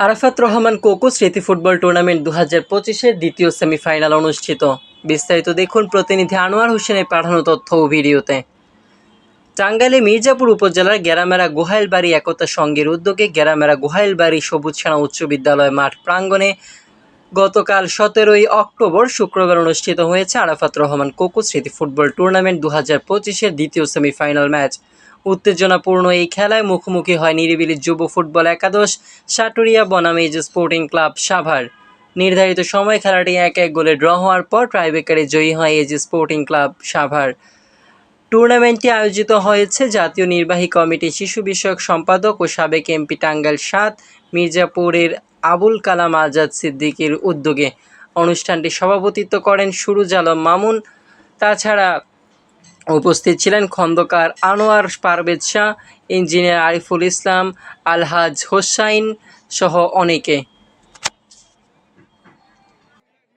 আরাফাত রহমান কোকো স্মৃতি football tournament দু হাজার পঁচিশের দ্বিতীয় সেমিফাইনাল অনুষ্ঠিত। বিস্তারিত দেখুন প্রতিনিধি আনোয়ার হোসেনের পাঠানো তথ্য ও ভিডিওতে। টাঙ্গাইলে মির্জাপুর উপজেলার গেরামেরা গোহাইলবাড়ি একতা সংঘের উদ্যোগে গেরামেরা গোহাইলবাড়ি সবুজ সেনা উচ্চ বিদ্যালয় মাঠ প্রাঙ্গণে গতকাল সতেরোই অক্টোবর শুক্রবার অনুষ্ঠিত হয়েছে আরাফাত রহমান কোকো স্মৃতি ফুটবল টুর্নামেন্ট দু হাজার পঁচিশের দ্বিতীয় সেমিফাইনাল ম্যাচ। উত্তেজনাপূর্ণ এই খেলায় মুখোমুখি হয় নিরিবিলি যুব ফুটবল একাদশ সাটুরিয়া বনাম এজ স্পোর্টিং ক্লাব সাভার। নির্ধারিত সময় খেলাটি এক এক গোলে ড্র হওয়ার পর ট্রাইবেকারে জয়ী হয় এজ স্পোর্টিং ক্লাব সাভার। টুর্নামেন্টটি আয়োজিত হয়েছে জাতীয় নির্বাহী কমিটি শিশু বিষয়ক সম্পাদক ও সাবেক এমপি টাঙ্গাইল সাত, মির্জাপুরের আবুল কালাম আজাদ সিদ্দিকীর উদ্যোগে। অনুষ্ঠানটি সভাপতিত্ব করেন সুরুজ আলম মামুন। তাছাড়া উপস্থিত ছিলেন খন্দকার আনোয়ার পারভেদ শাহ ইঞ্জিনিয়ার আরিফুল ইসলাম আলহাজ হোসাইন সহ অনেকে।